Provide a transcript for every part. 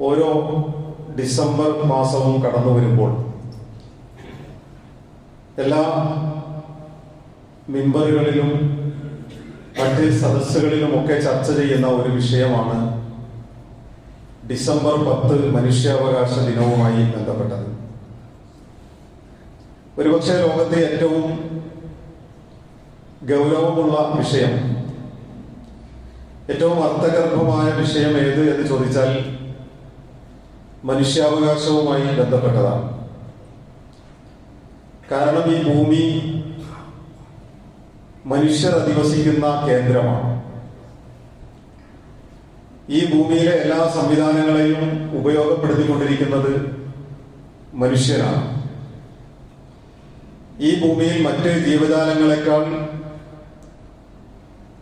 ഓരോ ഡിസംബർ മാസവും കടന്നു വരുമ്പോൾ എല്ലാ മിമ്പറുകളിലും മറ്റ് സദസ്സുകളിലുമൊക്കെ ചർച്ച ചെയ്യുന്ന ഒരു വിഷയമാണ് ഡിസംബർ പത്ത് മനുഷ്യാവകാശ ദിനവുമായി ബന്ധപ്പെട്ടത്. ഒരുപക്ഷെ ലോകത്തെ ഏറ്റവും ഗൗരവമുള്ള വിഷയം ഏറ്റവും അർത്ഥഗർഭമായ വിഷയം ഏത് എന്ന് ചോദിച്ചാൽ മനുഷ്യാവകാശവുമായി ബന്ധപ്പെട്ടതാണ്. കാരണം ഈ ഭൂമി മനുഷ്യർ അധിവസിക്കുന്ന കേന്ദ്രമാണ്. ഈ ഭൂമിയിലെ എല്ലാ സംവിധാനങ്ങളെയും ഉപയോഗപ്പെടുത്തിക്കൊണ്ടിരിക്കുന്നത് മനുഷ്യനാണ് ഈ ഭൂമിയിൽ മറ്റ് ജീവജാലങ്ങളെക്കാൾ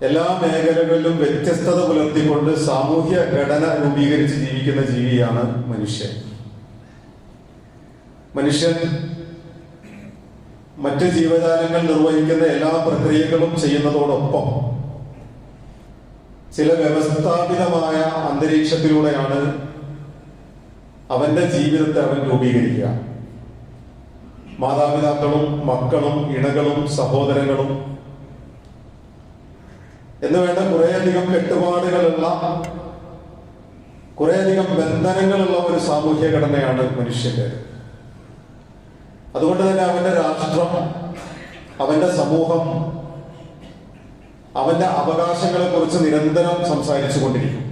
എല്ലാ മേഖലകളിലും വ്യത്യസ്തത പുലർത്തിക്കൊണ്ട് സാമൂഹ്യ ഘടന രൂപീകരിച്ച് ജീവിക്കുന്ന ജീവിയാണ് മനുഷ്യൻ. മനുഷ്യൻ മറ്റ് ജീവജാലങ്ങൾ നിർവഹിക്കുന്ന എല്ലാ പ്രക്രിയകളും ചെയ്യുന്നതോടൊപ്പം ചില വ്യവസ്ഥാപിതമായ അന്തരീക്ഷത്തിലൂടെയാണ് അവന്റെ ജീവിതത്തെ അവൻ രൂപീകരിക്കുക. മാതാപിതാക്കളും മക്കളും ഇണകളും സഹോദരങ്ങളും എന്ന് വേണ്ട കുറേയധികം കെട്ടുപാടുകളുള്ള കുറേയധികം ബന്ധനങ്ങളുള്ള ഒരു സാമൂഹ്യ ഘടനയാണ് മനുഷ്യന്റെ അതുകൊണ്ട് തന്നെ അവന്റെ രാഷ്ട്രം അവന്റെ സമൂഹം അവന്റെ അവകാശങ്ങളെ കുറിച്ച് നിരന്തരം സംസാരിച്ചു കൊണ്ടിരിക്കും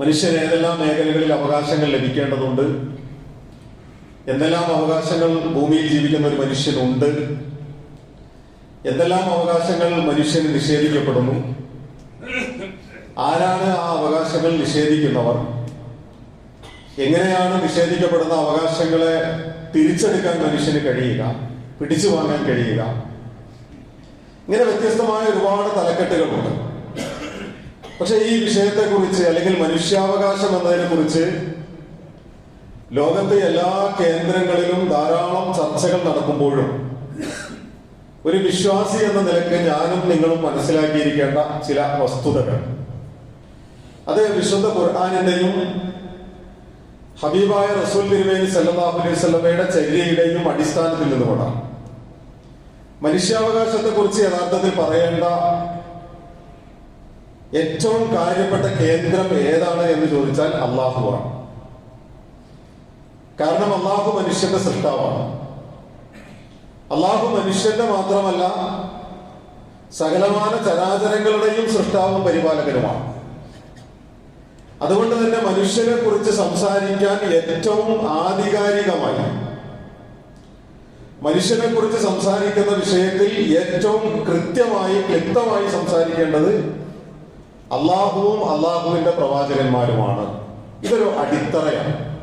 മനുഷ്യന് ഏതെല്ലാം മേഖലകളിൽ അവകാശങ്ങൾ ലഭിക്കേണ്ടതുണ്ട്? എന്തെല്ലാം അവകാശങ്ങൾ ഭൂമിയിൽ ജീവിക്കുന്ന ഒരു മനുഷ്യനുണ്ട്? എന്തെല്ലാം അവകാശങ്ങൾ മനുഷ്യന് നിഷേധിക്കപ്പെടുന്നു? ആരാണ് ആ അവകാശങ്ങൾ നിഷേധിക്കുന്നവർ? എങ്ങനെയാണ് നിഷേധിക്കപ്പെടുന്ന അവകാശങ്ങളെ തിരിച്ചെടുക്കാൻ മനുഷ്യന് കഴിയുക? പിടിച്ചു വാങ്ങാൻ കഴിയുക? ഇങ്ങനെ വ്യത്യസ്തമായ ഒരുപാട് തലക്കെട്ടുകളുണ്ട്. പക്ഷെ ഈ വിഷയത്തെക്കുറിച്ച് അല്ലെങ്കിൽ മനുഷ്യാവകാശം എന്നതിനെ കുറിച്ച് ലോകത്തെ എല്ലാ കേന്ദ്രങ്ങളിലും ധാരാളം ചർച്ചകൾ നടക്കുമ്പോഴും ഒരു വിശ്വാസി എന്ന നിലയ്ക്ക് ഞാനും നിങ്ങളും മനസ്സിലാക്കിയിരിക്കേണ്ട ചില വസ്തുതകൾ. അത് വിശുദ്ധ ഖുർആാനിന്റെയും ഹബീബായ റസൂൽ തിരുമേനി സല്ലല്ലാഹു അലൈഹി വസല്ലമയുടെ ചര്യയുടെയും അടിസ്ഥാനത്തിൽ നിന്നുകൊണ്ടാണ് മനുഷ്യാവകാശത്തെ കുറിച്ച് യഥാർത്ഥത്തിൽ പറയേണ്ട ഏറ്റവും കാര്യപ്പെട്ട കേന്ദ്രം ഏതാണ് എന്ന് ചോദിച്ചാൽ അള്ളാഹുവാണ് കാരണം അള്ളാഹു മനുഷ്യന്റെ സൃഷ്ടാവാണ്. അള്ളാഹു മനുഷ്യന്റെ മാത്രമല്ല സകലമാന ചരാചരങ്ങളുടെയും സൃഷ്ടാവും പരിപാലകരുമാണ് അതുകൊണ്ട് തന്നെ മനുഷ്യനെ കുറിച്ച് സംസാരിക്കാൻ ഏറ്റവും ആധികാരികമായി മനുഷ്യനെ കുറിച്ച് സംസാരിക്കുന്ന വിഷയത്തിൽ ഏറ്റവും കൃത്യമായി വ്യക്തമായി സംസാരിക്കേണ്ടത് അള്ളാഹുവും അള്ളാഹുവിന്റെ പ്രവാചകന്മാരുമാണ്. ഇതൊരു അടിത്തറയാണ്.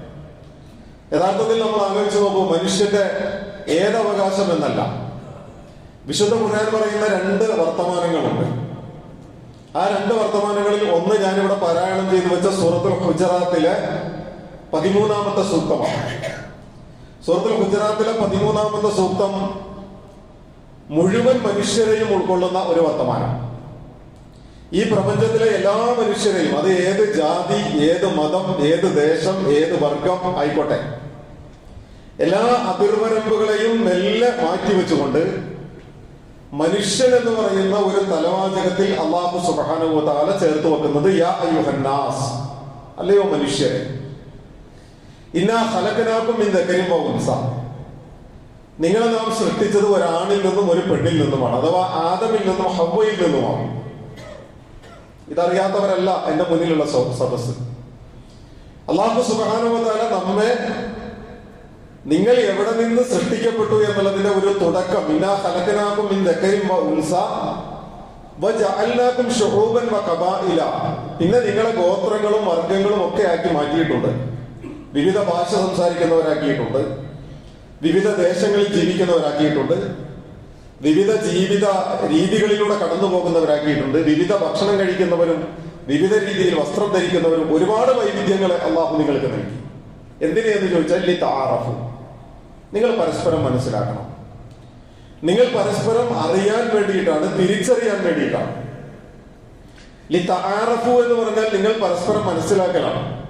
യഥാർത്ഥത്തിൽ നമ്മൾ ആലോചിച്ച് നോക്കുമ്പോൾ മനുഷ്യന്റെ ഏതവകാശം എന്നല്ല വിശുദ്ധ ഖുർആൻ പറയുന്ന രണ്ട് വർത്തമാനങ്ങളുണ്ട്. ആ രണ്ട് വർത്തമാനങ്ങളിൽ ഒന്ന് ഞാനിവിടെ പാരായണം ചെയ്തു വെച്ച സൂറത്തുൽ ഹുജറാത്തിലെ പതിമൂന്നാമത്തെ സൂക്തമാണ്. സൂറത്തുൽ ഹുജറാത്തിലെ പതിമൂന്നാമത്തെ സൂക്തം മുഴുവൻ മനുഷ്യരെയും ഉൾക്കൊള്ളുന്ന ഒരു വർത്തമാനം. ഈ പ്രപഞ്ചത്തിലെ എല്ലാ മനുഷ്യരെയും അത് ഏത് ജാതി ഏത് മതം ഏത് ദേശം ഏത് വർഗം ആയിക്കോട്ടെ എല്ലാ അതിർവരമ്പുകളെയും മെല്ലെ മാറ്റിവെച്ചുകൊണ്ട് മനുഷ്യൻ എന്ന് പറയുന്ന ഒരു തലവാചകത്തിൽ അള്ളാഹു സുബാനുഭൂതാല ചേർത്ത് വെക്കുന്നത് യാ അയ്യുഹന്നാസ് അല്ലയോ മനുഷ്യരെ ഇന്നാ ഹലക്കനാക്കും ഇന്നകരിം ഉൻസ. നിങ്ങളെ നാം സൃഷ്ടിച്ചത് ഒരാണിൽ നിന്നും ഒരു പെണ്ണിൽ നിന്നുമാണ്. അഥവാ ആദമിൽ നിന്നും ഹവയിൽ നിന്നുമാണ്. ഇതറിയാത്തവരല്ല എന്റെ മുന്നിലുള്ള സദസ് അള്ളാഹു സുബാനുഭൂതാല നമ്മെ നിങ്ങൾ എവിടെ നിന്ന് സൃഷ്ടിക്കപ്പെട്ടു എന്നുള്ളതിന്റെ ഒരു തുടക്കം. ഇന്നാ വജഅൽനാക്കും വ പിന്നെ നിങ്ങളെ ഗോത്രങ്ങളും വർഗങ്ങളും ഒക്കെ ആക്കി മാറ്റിയിട്ടുണ്ട്. വിവിധ ഭാഷ സംസാരിക്കുന്നവരാക്കിയിട്ടുണ്ട്. വിവിധ ദേശങ്ങളിൽ ജീവിക്കുന്നവരാക്കിയിട്ടുണ്ട്. വിവിധ ജീവിത രീതികളിലൂടെ കടന്നു പോകുന്നവരാക്കിയിട്ടുണ്ട് വിവിധ ഭക്ഷണം കഴിക്കുന്നവരും വിവിധ രീതിയിൽ വസ്ത്രം ധരിക്കുന്നവരും ഒരുപാട് വൈവിധ്യങ്ങളെ അള്ളാഹു നിങ്ങൾക്ക് നൽകി. എന്തിനെന്ന് ചോദിച്ചാൽ നിങ്ങൾ പരസ്പരം മനസ്സിലാക്കണം. നിങ്ങൾ പരസ്പരം അറിയാൻ വേണ്ടിയിട്ടാണ് തിരിച്ചറിയാൻ വേണ്ടിയിട്ടാണ്. ലി താറഫു എന്ന് പറഞ്ഞാൽ നിങ്ങൾ പരസ്പരം മനസ്സിലാക്കണം.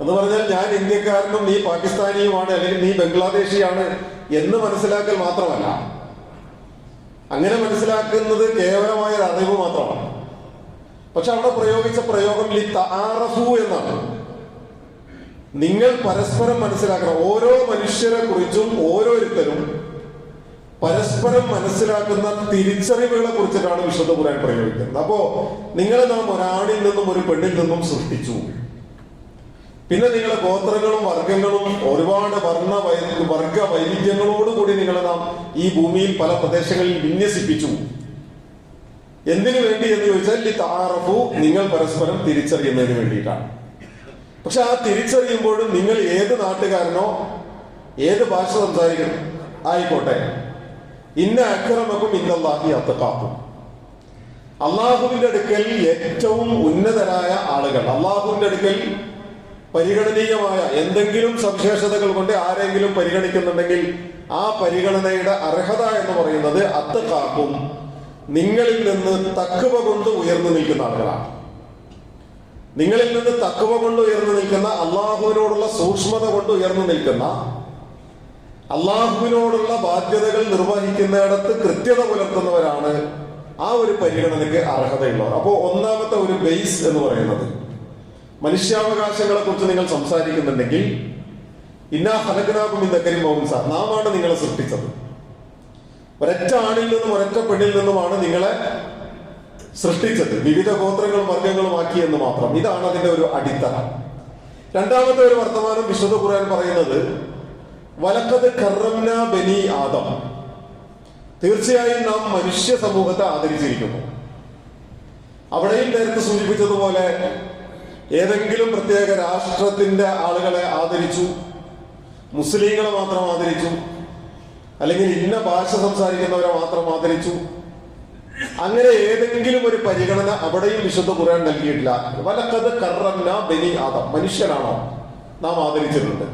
എന്ന് പറഞ്ഞാൽ ഞാൻ ഇന്ത്യക്കാരനും നീ പാകിസ്ഥാനിയുമാണ് അല്ലെങ്കിൽ നീ ബംഗ്ലാദേശിയാണ് എന്ന് മനസ്സിലാക്കൽ മാത്രമല്ല. അങ്ങനെ മനസ്സിലാക്കുന്നത് കേവലമായ ഒരു അറിവ് മാത്രമാണ്. പക്ഷെ അവിടെ പ്രയോഗിച്ച പ്രയോഗം ലി താറഫു എന്നാണ്. നിങ്ങൾ പരസ്പരം മനസ്സിലാക്കണം. ഓരോ മനുഷ്യരെ കുറിച്ചും ഓരോരുത്തരും പരസ്പരം മനസ്സിലാക്കുന്ന തിരിച്ചറിവുകളെ കുറിച്ചിട്ടാണ് വിശുദ്ധ ഖുർആൻ പ്രയോഗിക്കുന്നത്. അപ്പോ നിങ്ങളെ നാം ഒരാണിൽ നിന്നും ഒരു പെണ്ണിൽ നിന്നും സൃഷ്ടിച്ചു. പിന്നെ നിങ്ങളെ ഗോത്രങ്ങളും വർഗങ്ങളും ഒരുപാട് വർണ വർഗ വൈവിധ്യങ്ങളോടുകൂടി നിങ്ങളെ നാം ഈ ഭൂമിയിൽ പല പ്രദേശങ്ങളിൽ വിന്യസിപ്പിച്ചു. എന്തിനു വേണ്ടി എന്ന് ചോദിച്ചാൽ ഈ താറഫു നിങ്ങൾ പരസ്പരം തിരിച്ചറിയുന്നതിന് വേണ്ടിയിട്ടാണ്. പക്ഷെ ആ തിരിച്ചറിയുമ്പോഴും നിങ്ങൾ ഏത് നാട്ടുകാരനോ ഏത് ഭാഷ സംസാരിക്കണം? ആയിക്കോട്ടെ. ഇന്ന അക്രമക്കും ഇന്നല്ലാഹി അത്തക്കാക്കും അള്ളാഹുവിന്റെ അടുക്കൽ ഏറ്റവും ഉന്നതരായ ആളുകൾ. അള്ളാഹുവിന്റെ അടുക്കൽ പരിഗണനീയമായ എന്തെങ്കിലും സവിശേഷതകൾ കൊണ്ട് ആരെങ്കിലും പരിഗണിക്കുന്നുണ്ടെങ്കിൽ ആ പരിഗണനയുടെ അർഹത എന്ന് പറയുന്നത് അത്തക്കാക്കും നിങ്ങളിൽ നിന്ന് തക്കുവ കൊണ്ട് ഉയർന്നു നിൽക്കുന്ന ആളുകളാണ്. നിങ്ങളിൽ നിന്ന് തക്കുവ കൊണ്ട് ഉയർന്നു നിൽക്കുന്ന അള്ളാഹുവിനോടുള്ള സൂക്ഷ്മത കൊണ്ട് ഉയർന്നു നിൽക്കുന്ന അള്ളാഹുവിനോടുള്ള ബാധ്യതകൾ നിർവഹിക്കുന്നിടത്ത് കൃത്യത പുലർത്തുന്നവരാണ് ആ ഒരു പരിഗണനയ്ക്ക് അർഹതയുള്ളവർ. അപ്പോൾ ഒന്നാമത്തെ ഒരു ബേസ് എന്ന് പറയുന്നത് മനുഷ്യാവകാശങ്ങളെ കുറിച്ച് നിങ്ങൾ സംസാരിക്കുന്നുണ്ടെങ്കിൽ ഇന്നാ ഹലകനാകും ഇന്നക്കരി മോഹൻസ നാമാണ് നിങ്ങളെ സൃഷ്ടിച്ചത്. ഒരൊറ്റ ആണിൽ നിന്നും ഒരൊറ്റ പെണ്ണിൽ നിന്നുമാണ് നിങ്ങളെ സൃഷ്ടിച്ചത്. വിവിധ ഗോത്രങ്ങളും വർഗങ്ങളും ആക്കി എന്ന് മാത്രം. ഇതാണ് അതിന്റെ ഒരു അടിത്തറ. രണ്ടാമത്തെ ഒരു വർത്തമാനം വിശുദ്ധ ഖുർആൻ പറയുന്നത് വലക്കത് കറംന ബനി ആദം. തീർച്ചയായും നാം മനുഷ്യ സമൂഹത്തെ ആദരിച്ചിരിക്കുന്നു. അവിടെയും നേരത്തെ സൂചിപ്പിച്ചതുപോലെ ഏതെങ്കിലും പ്രത്യേക രാഷ്ട്രത്തിന്റെ ആളുകളെ ആദരിച്ചു മുസ്ലിങ്ങളെ മാത്രം ആദരിച്ചു അല്ലെങ്കിൽ ഇന്ന ഭാഷ സംസാരിക്കുന്നവരെ മാത്രം ആദരിച്ചു അങ്ങനെ ഏതെങ്കിലും ഒരു പരിഗണന അവിടെയും വിശുദ്ധ ഖുർആൻ നൽകിയിട്ടില്ല. വലക്കത് കറന്ന ബനി ആദം. മനുഷ്യനാണോ നാം ആദരിച്ചിട്ടുണ്ട്?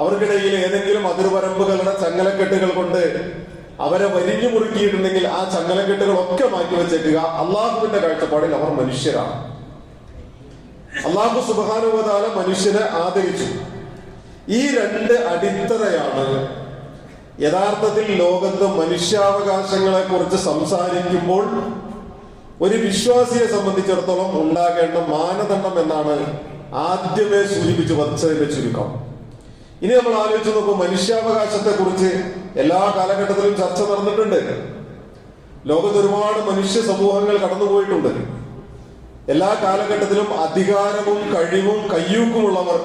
അവർക്കിടയിൽ ഏതെങ്കിലും അതിർവരമ്പുകളുടെ ചങ്ങലക്കെട്ടുകൾ കൊണ്ട് അവരെ വരിഞ്ഞു മുറുക്കിയിട്ടുണ്ടെങ്കിൽ ആ ചങ്ങലക്കെട്ടുകളൊക്കെ മാറ്റി വെച്ചേക്കുക. അള്ളാഹുവിന്റെ കാഴ്ചപ്പാടിൽ അവർ മനുഷ്യരാണ്. അള്ളാഹു സുബാനുവതാല മനുഷ്യനെ ആദരിച്ചു. ഈ രണ്ട് അടിത്തറയാണ് യഥാർത്ഥത്തിൽ ലോകത്ത് മനുഷ്യാവകാശങ്ങളെ കുറിച്ച് സംസാരിക്കുമ്പോൾ ഒരു വിശ്വാസിയെ സംബന്ധിച്ചിടത്തോളം ഉണ്ടാകേണ്ട മാനദണ്ഡം എന്നാണ് ആദ്യമേ സൂചിപ്പിച്ചു വച്ചതിന്റെ ചുരുക്കം. ഇനി നമ്മൾ ആലോചിച്ച് നോക്കും മനുഷ്യാവകാശത്തെ കുറിച്ച് എല്ലാ കാലഘട്ടത്തിലും ചർച്ച നടന്നിട്ടുണ്ട്. ലോകത്ത് ഒരുപാട് മനുഷ്യ സമൂഹങ്ങൾ കടന്നുപോയിട്ടുണ്ട്. എല്ലാ കാലഘട്ടത്തിലും അധികാരവും കഴിവും കയ്യൂക്കുമുള്ളവർ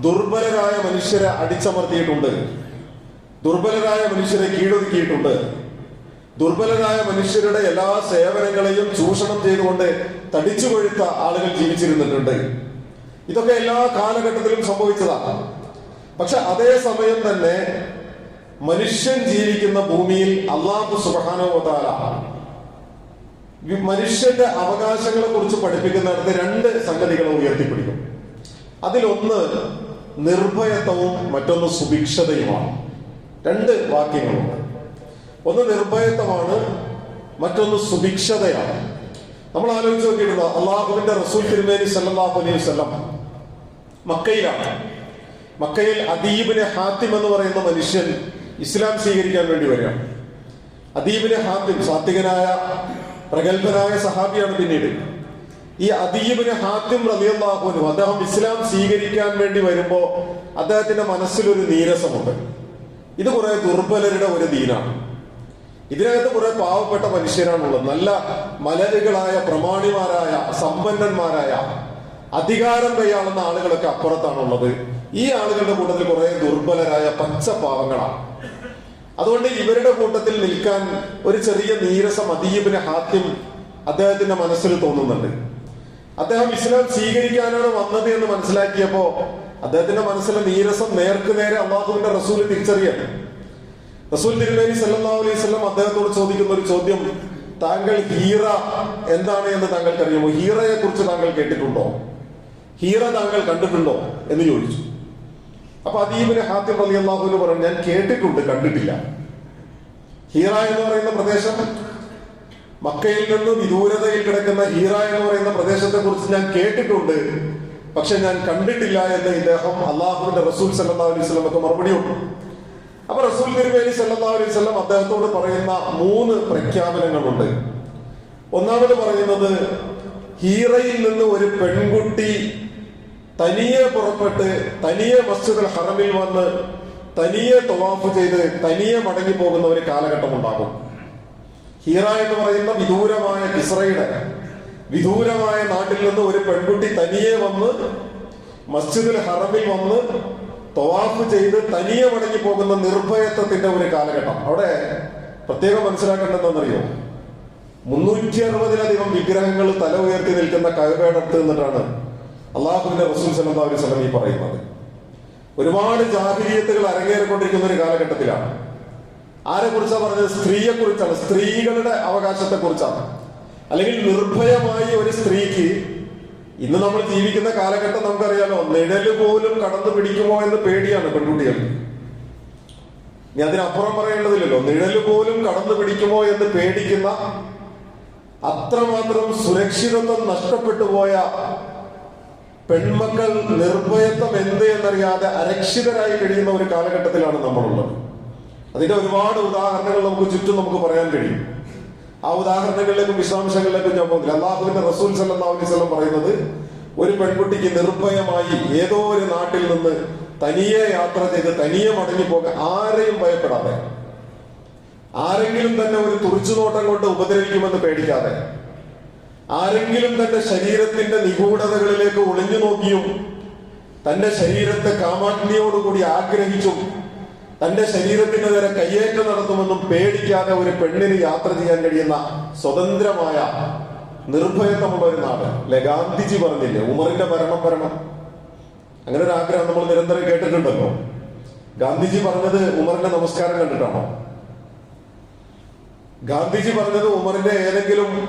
ദുർബലരായ മനുഷ്യരെ അടിച്ചമർത്തിയിട്ടുണ്ട്. ദുർബലരായ മനുഷ്യരെ കീഴൊതുക്കിയിട്ടുണ്ട്. ദുർബലരായ മനുഷ്യരുടെ എല്ലാ സേവനങ്ങളെയും ചൂഷണം ചെയ്തുകൊണ്ട് തടിച്ചു കൊഴുത്ത ആളുകൾ ജീവിച്ചിരുന്നിട്ടുണ്ട്. ഇതൊക്കെ എല്ലാ കാലഘട്ടത്തിലും സംഭവിച്ചതാണ് പക്ഷെ അതേ സമയം തന്നെ മനുഷ്യൻ ജീവിക്കുന്ന ഭൂമിയിൽ അള്ളാഹു സുബാനോതാല മനുഷ്യന്റെ അവകാശങ്ങളെ കുറിച്ച് പഠിപ്പിക്കുന്നിടത്ത് രണ്ട് സംഗതികൾ ഉയർത്തിപ്പിടിക്കും. അതിലൊന്ന് നിർഭയത്വവും മറ്റൊന്ന് സുഭിക്ഷതയുമാണ്. രണ്ട് വാക്യങ്ങളുണ്ട് ഒന്ന് നിർഭയത്വമാണ് മറ്റൊന്ന് സുഭിക്ഷതയാണ്. നമ്മൾ ആലോചിച്ച് നോക്കിയിട്ടുണ്ട് അള്ളാഹുവിന്റെ റസൂൽ തിരുമേനി സല്ലാഹു അലൈഹി വസല്ലം മക്കയിലാണ്. മക്കയിൽ അദീബിന് ഹാത്തിം എന്ന് പറയുന്ന മനുഷ്യൻ ഇസ്ലാം സ്വീകരിക്കാൻ വേണ്ടി വരികയാണ്. അദീബിന് ഹാത്തിം സാത്വികനായ പ്രഗത്ഭനായ സഹാബിയാണ് പിന്നീട്. ഈ അദീബിന് ഹാത്തിം റലിയാഹുനും അദ്ദേഹം ഇസ്ലാം സ്വീകരിക്കാൻ വേണ്ടി വരുമ്പോ അദ്ദേഹത്തിന്റെ മനസ്സിലൊരു നീരസമുണ്ട്. ഇത് കുറെ ദുർബലരുടെ ഒരു ദീനാണ്. ഇതിനകത്ത് കുറെ പാവപ്പെട്ട മനുഷ്യരാണുള്ളത്. നല്ല മലരുകളായ പ്രമാണിമാരായ സമ്പന്നന്മാരായ അധികാരം കൈയാളുന്ന ആളുകളൊക്കെ അപ്പുറത്താണുള്ളത്. ഈ ആളുകളുടെ കൂട്ടത്തിൽ കുറെ ദുർബലരായ പച്ച പാവങ്ങളാണ്. അതുകൊണ്ട് ഇവരുടെ കൂട്ടത്തിൽ നിൽക്കാൻ ഒരു ചെറിയ നീരസ അദീബിന് ഹാത്യം അദ്ദേഹത്തിന്റെ മനസ്സിൽ തോന്നുന്നുണ്ട്. അദ്ദേഹം ഇസ്ലാം സ്വീകരിക്കാനാണ് വന്നത് എന്ന് മനസ്സിലാക്കിയപ്പോ അദ്ദേഹത്തിന്റെ മനസ്സിലെ നീരസം നേർക്ക് നേരെ അള്ളാഹുവിന്റെ റസൂൽ തിരിച്ചറിയാണ് റസൂൽ തിരുമേനി സല്ലല്ലാഹു അലൈഹി അദ്ദേഹത്തോട് ചോദിക്കുന്ന ഒരു ചോദ്യം താങ്കൾ ഹീറ എന്താണ് എന്ന് താങ്കൾക്ക് അറിയാമോ ഹീറയെ കുറിച്ച് താങ്കൾ കേട്ടിട്ടുണ്ടോ? ഹീറ താങ്കൾ കണ്ടിട്ടുണ്ടോ? എന്ന് ചോദിച്ചു. അപ്പൊ അദീബിന് ഹാത്തിം അലി അള്ളാഹുവിന് പറഞ്ഞു ഞാൻ കേട്ടിട്ടുണ്ട് കണ്ടിട്ടില്ല. ഹീറ എന്ന് പറയുന്ന പ്രദേശം മക്കയിൽ നിന്ന് വിദൂരതയിൽ കിടക്കുന്ന ഹീറ എന്ന് പറയുന്ന പ്രദേശത്തെ കുറിച്ച് ഞാൻ കേട്ടിട്ടുണ്ട്. പക്ഷെ ഞാൻ കണ്ടിട്ടില്ല എന്ന് ഇദ്ദേഹം അള്ളാഹുവിന്റെ റസൂൽ സല്ലാ അലൈഹി സ്വലമൊക്കെ മറുപടി ഉണ്ട് അപ്പൊ റസൂൽ തിരുമേനി സല്ലാ അലൈഹി സ്വലം അദ്ദേഹത്തോട് പറയുന്ന മൂന്ന് പ്രഖ്യാപനങ്ങളുണ്ട്. ഒന്നാമത് പറയുന്നത് ഹീറയിൽ നിന്ന് ഒരു പെൺകുട്ടി തനിയെ പുറപ്പെട്ട് തനിയെ മസ്ജിദുൽ ഹറമിൽ വന്ന് തനിയെ തൊവാഫ് ചെയ്ത് തനിയെ മടങ്ങി പോകുന്ന ഒരു കാലഘട്ടം ഉണ്ടാകും ഹീറ എന്ന് പറയുന്ന വിദൂരമായ കിസ്രയുടെ വിദൂരമായ നാട്ടിൽ നിന്ന് ഒരു പെൺകുട്ടി തനിയെ വന്ന് മസ്ജിദുൽ ഹറമിൽ വന്ന് തവാഫ് ചെയ്ത് തനിയെ മടങ്ങി പോകുന്ന നിർഭയത്വത്തിന്റെ ഒരു കാലഘട്ടം. അവിടെ പ്രത്യേകം മനസ്സിലാക്കേണ്ടതെന്നറിയോ മുന്നൂറ്റി അറുപതിലധികം വിഗ്രഹങ്ങൾ തല ഉയർത്തി നിൽക്കുന്ന കഴവയുടെ അടുത്ത് നിന്നിട്ടാണ് അള്ളാഹുവിന്റെ റസൂൽ സല്ലല്ലാഹു അലൈഹി വസല്ലം ഈ പറയുന്നത്. ഒരുപാട് ജാഹിരിയത്തുകൾ അരങ്ങേറിക്കൊണ്ടിരിക്കുന്ന ഒരു കാലഘട്ടത്തിലാണ്. ആരെ കുറിച്ചാണ് പറഞ്ഞത്? സ്ത്രീയെ കുറിച്ചാണ് സ്ത്രീകളുടെ അവകാശത്തെ കുറിച്ചാണ് അല്ലെങ്കിൽ നിർഭയമായി ഒരു സ്ത്രീക്ക് ഇന്ന് നമ്മൾ ജീവിക്കുന്ന കാലഘട്ടം നമുക്കറിയാലോ നിഴൽ പോലും കടന്നു പിടിക്കുമോ എന്ന് പേടിയാണ് പെൺകുട്ടികൾ. ഇനി അതിനപ്പുറം പറയേണ്ടതില്ലല്ലോ നിഴൽ പോലും കടന്നു പിടിക്കുമോ എന്ന് പേടിക്കുന്ന അത്രമാത്രം സുരക്ഷിതത്വം നഷ്ടപ്പെട്ടു പോയ പെൺമക്കൾ നിർഭയത്വം എന്ത് എന്നറിയാതെ അരക്ഷിതരായി കഴിയുന്ന ഒരു കാലഘട്ടത്തിലാണ് നമ്മളുള്ളത്. അതിന്റെ ഒരുപാട് ഉദാഹരണങ്ങൾ നമുക്ക് ചുറ്റും നമുക്ക് പറയാൻ കഴിയും. ആ ഉദാഹരണങ്ങളിലേക്കും വിശദാംശങ്ങളിലേക്കും ഞാൻ പോകുന്നില്ല. അള്ളാഹുവിന്റെ റസൂൽ വസല്ലം പറയുന്നത് ഒരു പെൺകുട്ടിക്ക് നിർഭയമായി ഏതോ ഒരു നാട്ടിൽ നിന്ന് തനിയെ യാത്ര ചെയ്ത് തനിയെ മടങ്ങി പോകാൻ ആരെയും ഭയപ്പെടാതെ ആരെങ്കിലും തന്നെ ഒരു തുറിച്ചുനോട്ടം കൊണ്ട് ഉപദ്രവിക്കുമെന്ന് പേടിക്കാതെ ആരെങ്കിലും തന്റെ ശരീരത്തിന്റെ നിഗൂഢതകളിലേക്ക് ഒളിഞ്ഞു നോക്കിയും തന്റെ ശരീരത്തെ കാമാഗ്നിയോടുകൂടി ആഗ്രഹിച്ചും തന്റെ ശരീരത്തിന് നേരെ കയ്യേറ്റം നടത്തുമെന്നും പേടിക്കാതെ ഒരു പെണ്ണിന് യാത്ര ചെയ്യാൻ കഴിയുന്ന സ്വതന്ത്രമായ നിർഭയത്വമുള്ള ഒരു നാട്. അല്ലെ? ഗാന്ധിജി പറഞ്ഞില്ലേ ഉമറിന്റെ ഭരണം ഭരണം അങ്ങനെ ഒരു ആഗ്രഹം നമ്മൾ നിരന്തരം കേട്ടിട്ടുണ്ടല്ലോ. ഗാന്ധിജി പറഞ്ഞത് ഉമറിന്റെ നമസ്കാരം കണ്ടിട്ടാണോ? ഗാന്ധിജി പറഞ്ഞത് ഉമറിന്റെ ഏതെങ്കിലും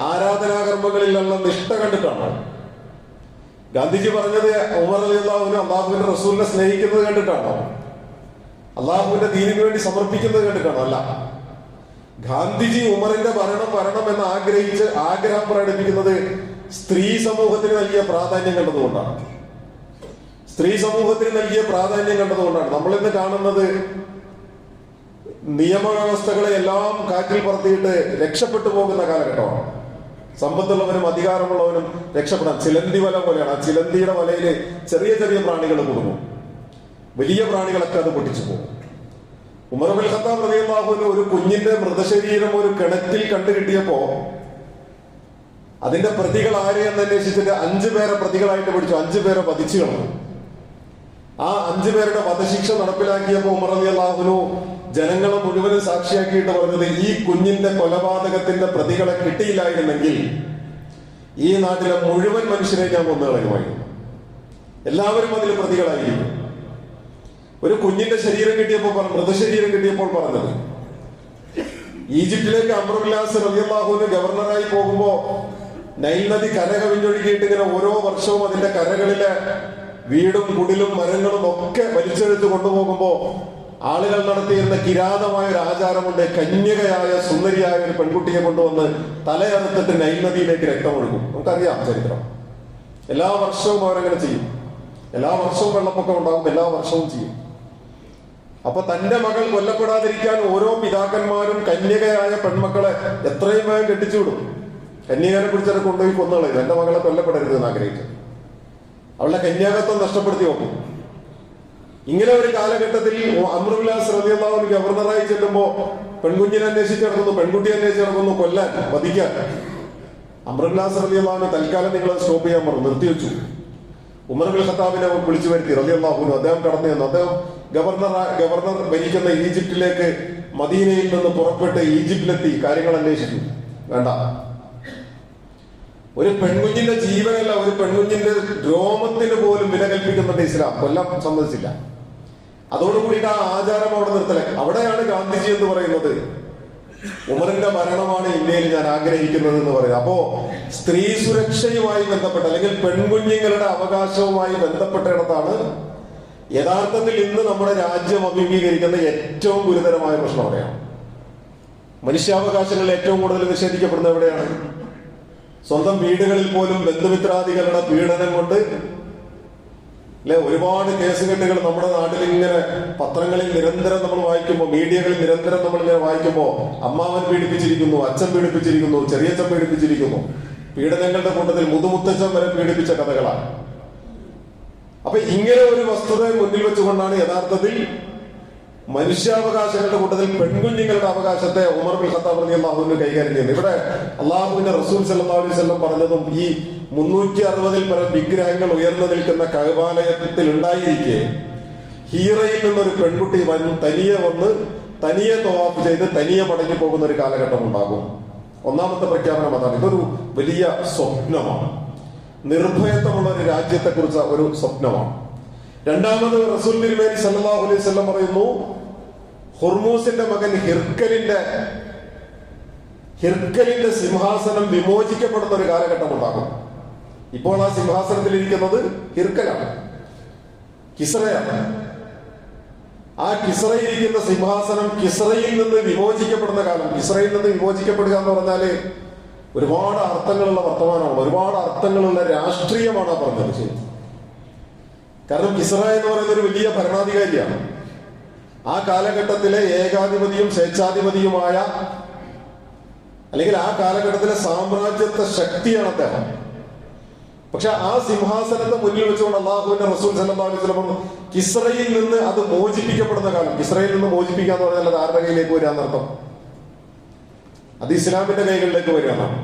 ആരാധനാകർമ്മങ്ങളിലുള്ള നിഷ്ഠ കണ്ടിട്ടാണോ? ഗാന്ധിജി പറഞ്ഞത് ഉമർ അള്ളാഹുവിന്റെ റസൂലിനെ സ്നേഹിക്കുന്നത് കണ്ടിട്ടാണോ? അള്ളാഹുവിന്റെ ദീനിനു വേണ്ടി സമർപ്പിക്കുന്നത് കണ്ടിട്ടാണോ അല്ല. ഗാന്ധിജി ഉമറിന്റെ ഭരണം വരണം എന്ന് ആഗ്രഹിച്ച് ആഗ്രഹം പ്രകടിപ്പിക്കുന്നത് സ്ത്രീ സമൂഹത്തിന് നൽകിയ പ്രാധാന്യം കണ്ടതുകൊണ്ടാണ്. സ്ത്രീ സമൂഹത്തിന് നൽകിയ പ്രാധാന്യം കണ്ടതുകൊണ്ടാണ്. നമ്മൾ ഇന്ന് കാണുന്നത് നിയമവ്യവസ്ഥകളെ എല്ലാം കാറ്റിൽ പറത്തിയിട്ട് രക്ഷപ്പെട്ടു പോകുന്ന കാലഘട്ടമാണ്. സമ്പത്തുള്ളവനും അധികാരമുള്ളവനും രക്ഷപ്പെടാൻ ചിലന്തി വല പോലെയാണ്. ആ ചിലന്തിയുടെ വലയിൽ ചെറിയ ചെറിയ പ്രാണികൾ കുടുങ്ങും. വലിയ പ്രാണികളൊക്കെ അത് പൊട്ടിച്ചു പോകും. ഉമർബുൽ ഖത്താബ് ഹൃദയമാകുന്ന ഒരു കുഞ്ഞിന്റെ മൃതശരീരം ഒരു കിണറ്റിൽ കണ്ടു കിട്ടിയപ്പോ അതിന്റെ പ്രതികൾ ആരെയെന്ന് അന്വേഷിച്ചിട്ട് അഞ്ചു പേരെ പ്രതികളായിട്ട് പിടിച്ചു. അഞ്ചു പേരെ വധിച്ചു കളഞ്ഞു. ആ അഞ്ചു പേരുടെ വധശിക്ഷ നടപ്പിലാക്കിയപ്പോൾ ഉമർ അലി അള്ളാഹുനു ജനങ്ങളെ മുഴുവനും സാക്ഷിയാക്കിയിട്ട് പറഞ്ഞത് ഈ കുഞ്ഞിന്റെ കൊലപാതകത്തിന്റെ പ്രതികളെ കിട്ടിയില്ലായിരുന്നെങ്കിൽ ഈ നാട്ടിലെ മുഴുവൻ മനുഷ്യരെ ഞാൻ കൊന്നുകളയുമായിരുന്നു. എല്ലാവരും അതിൽ പ്രതികളായിരിക്കും. ഒരു കുഞ്ഞിന്റെ ശരീരം കിട്ടിയപ്പോൾ പറഞ്ഞു മൃതശരീരം കിട്ടിയപ്പോൾ പറഞ്ഞത്. ഈജിപ്തിലേക്ക് അമറുല്ലാസ് റബിയല്ലാഹുവിന് ഗവർണറായി പോകുമ്പോ നൈൽ നദി കര കവിഞ്ഞൊഴുകിയിട്ട് ഇങ്ങനെ ഓരോ വർഷവും അതിന്റെ കരകളിലെ വീടും കുടിലും മരങ്ങളും ഒക്കെ വലിച്ചെടുത്ത് കൊണ്ടുപോകുമ്പോ ആളുകൾ നടത്തിയിരുന്ന കിരാതമായ ഒരു ആചാരമുണ്ട്. കന്യകയായ സുന്ദരിയായ ഒരു പെൺകുട്ടിയെ കൊണ്ടുവന്ന് തലയറുത്തിട്ട് നൈൽ നദിയിലേക്ക് രക്തമൊഴുകും. നമുക്കറിയാം ചരിത്രം. എല്ലാ വർഷവും അവരങ്ങനെ ചെയ്യും. എല്ലാ വർഷവും വെള്ളപ്പൊക്കം ഉണ്ടാകും. എല്ലാ വർഷവും ചെയ്യും. അപ്പൊ തന്റെ മകൾ കൊല്ലപ്പെടാതിരിക്കാൻ ഓരോ പിതാക്കന്മാരും കന്യകയായ പെൺമക്കളെ എത്രയും വേഗം കെട്ടിച്ചുവിടും കന്യകനെ കുറിച്ചൊക്കെ കൊണ്ടുപോയി കൊന്നുകളയും എന്റെ മകളെ കൊല്ലപ്പെടരുത് എന്ന് ആഗ്രഹിച്ചു. അവളുടെ കന്യാകത്വം നഷ്ടപ്പെടുത്തി നോക്കും. ഇങ്ങനെ ഒരു കാലഘട്ടത്തിൽ അമറുല്ലാസ് റബിയുള്ളവന് ഗവർണറായി ചെല്ലുമ്പോ പെൺകുഞ്ഞിനെ അന്വേഷിച്ച് നടക്കുന്നു പെൺകുട്ടിയെ അന്വേഷിച്ച് നടക്കുന്നു കൊല്ലാൻ വധിക്കാൻ. അമറുല്ലാസ് റബിയുള്ളവന് തൽക്കാലം നിങ്ങൾ സ്റ്റോപ്പ് ചെയ്യാൻ പറഞ്ഞു നിർത്തിവെച്ചു. ഉമർ ബിൻ ഖത്താബിനെ വിളിച്ചു വരുത്തി റളിയല്ലാഹുവിനു അദ്ദേഹം കടന്നു അദ്ദേഹം ഗവർണർ ഗവർണർ ഭരിക്കുന്ന ഈജിപ്തിലേക്ക് മദീനയിൽ നിന്ന് പുറപ്പെട്ട് ഈജിപ്തിലെത്തി കാര്യങ്ങൾ അന്വേഷിച്ചു. വേണ്ട. ഒരു പെൺകുഞ്ഞിന്റെ ജീവനല്ല ഒരു പെൺകുഞ്ഞിന്റെ രോമത്തിന് പോലും വില കൽപ്പിക്കുന്നുണ്ട് ഇസ്ലാം. കൊല്ലം സമ്മതിച്ചില്ല. അതോടുകൂടിയിട്ട് ആ ആചാരം അവിടെ നിർത്തല. അവിടെയാണ് ഗാന്ധിജി എന്ന് പറയുന്നത്. ഉമറിന്റെ മരണമാണ് ഇന്ത്യയിൽ ഞാൻ ആഗ്രഹിക്കുന്നത് എന്ന് പറയുന്നത്. അപ്പോ സ്ത്രീ സുരക്ഷയുമായി ബന്ധപ്പെട്ട അല്ലെങ്കിൽ പെൺകുഞ്ഞുങ്ങളുടെ അവകാശവുമായി ബന്ധപ്പെട്ടിടത്താണ് യഥാർത്ഥത്തിൽ ഇന്ന് നമ്മുടെ രാജ്യം അഭിമുഖീകരിക്കുന്ന ഏറ്റവും ഗുരുതരമായ പ്രശ്നം അവിടെയാണ്. മനുഷ്യാവകാശങ്ങളിൽ ഏറ്റവും കൂടുതൽ നിഷേധിക്കപ്പെടുന്നത് എവിടെയാണ്? സ്വന്തം വീടുകളിൽ പോലും ബന്ധുമിത്രാദികളുടെ പീഡനം കൊണ്ട് അല്ലെ? ഒരുപാട് കേസുകെട്ടുകൾ നമ്മുടെ നാട്ടിൽ ഇങ്ങനെ പത്രങ്ങളിൽ നിരന്തരം നമ്മൾ വായിക്കുമ്പോൾ മീഡിയകളിൽ നിരന്തരം നമ്മൾ ഇങ്ങനെ വായിക്കുമ്പോൾ അമ്മാവൻ പീഡിപ്പിച്ചിരിക്കുന്നു അച്ഛൻ പീഡിപ്പിച്ചിരിക്കുന്നു ചെറിയച്ഛൻ പീഡിപ്പിച്ചിരിക്കുന്നു. പീഡനങ്ങളുടെ കൂട്ടത്തിൽ മുതുമുത്തച്ഛൻ വരെ പീഡിപ്പിച്ച കഥകളാണ്. അപ്പൊ ഇങ്ങനെ ഒരു വസ്തുത മുന്നിൽ വെച്ചുകൊണ്ടാണ് യഥാർത്ഥത്തിൽ മനുഷ്യാവകാശങ്ങളുടെ കൂട്ടത്തിൽ പെൺകുഞ്ഞുങ്ങളുടെ അവകാശത്തെ ഉമർ ബിൻ ഖത്താബ് റളിയല്ലാഹു അള്ളാഹുവിന് കൈകാര്യം ചെയ്യുന്നത് ഇവിടെ അള്ളാഹുവിന്റെ റസൂൽ സല്ലല്ലാഹു അലൈഹി വസല്ലം പറഞ്ഞതും ഈ മുന്നൂറ്റി അറുപതിൽ പരം വിഗ്രഹങ്ങൾ ഉയർന്നു നിൽക്കുന്ന കൈവാലയത്തിൽ ഉണ്ടായിരിക്കെ. ഹീറയിൽ നിന്നൊരു പെൺകുട്ടി വൻ തനിയെ വന്ന് തനിയെ തവാഫ് ചെയ്ത് തനിയെ മടങ്ങി പോകുന്ന ഒരു കാലഘട്ടം ഉണ്ടാകും. ഒന്നാമത്തെ പ്രഖ്യാപനം അതാണ്. ഇതൊരു വലിയ സ്വപ്നമാണ്. നിർഭയത്വമുള്ള ഒരു രാജ്യത്തെക്കുറിച്ച് ഒരു സ്വപ്നമാണ്. രണ്ടാമത് റസൂൽ തിരുമേനി സല്ലാഹു അലൈഹി വസല്ലം പറയുന്നു ഹുർമൂസിന്റെ മകൻ ഹിർക്കലിന്റെ ഹിർക്കലിന്റെ സിംഹാസനം വിമോചിക്കപ്പെടുന്ന ഒരു കാലഘട്ടം ഉണ്ടാകും. ഇപ്പോൾ ആ സിംഹാസനത്തിൽ ഇരിക്കുന്നത് ഹിർക്കലാണ് കിസറയാണ് ആ കിസറയിരിക്കുന്ന സിംഹാസനം കിസറയിൽ നിന്ന് വിമോചിക്കപ്പെടുന്ന കാലം കിസറയിൽ നിന്ന് വിമോചിക്കപ്പെടുക എന്ന് പറഞ്ഞാൽ ഒരുപാട് അർത്ഥങ്ങളുള്ള വർത്തമാനമാണ്. ഒരുപാട് അർത്ഥങ്ങളുള്ള രാഷ്ട്രീയമാണ് ആ പറഞ്ഞത്. ശരി കാരണം ഇസ്ര എന്ന് പറയുന്ന ഒരു വലിയ ഭരണാധികാരിയാണ്. ആ കാലഘട്ടത്തിലെ ഏകാധിപതിയും സ്വേച്ഛാധിപതിയുമായ അല്ലെങ്കിൽ ആ കാലഘട്ടത്തിലെ സാമ്രാജ്യത്തെ ശക്തിയാണ് അദ്ദേഹം. പക്ഷെ ആ സിംഹാസനത്തെ മുന്നിൽ വെച്ചുകൊണ്ട് അള്ളാഹുവിന്റെ റസൂൽ സല്ലല്ലാഹു അലൈഹി വസല്ലം പറഞ്ഞു, നിന്ന് അത് മോചിപ്പിക്കപ്പെടുന്ന കാലം. കിസ്റയിൽ നിന്ന് മോചിപ്പിക്കുക എന്ന് പറഞ്ഞാൽ എന്നർത്ഥം അത് ഇസ്ലാമിന്റെ കൈകളിലേക്ക് വരിക എന്നാണ്.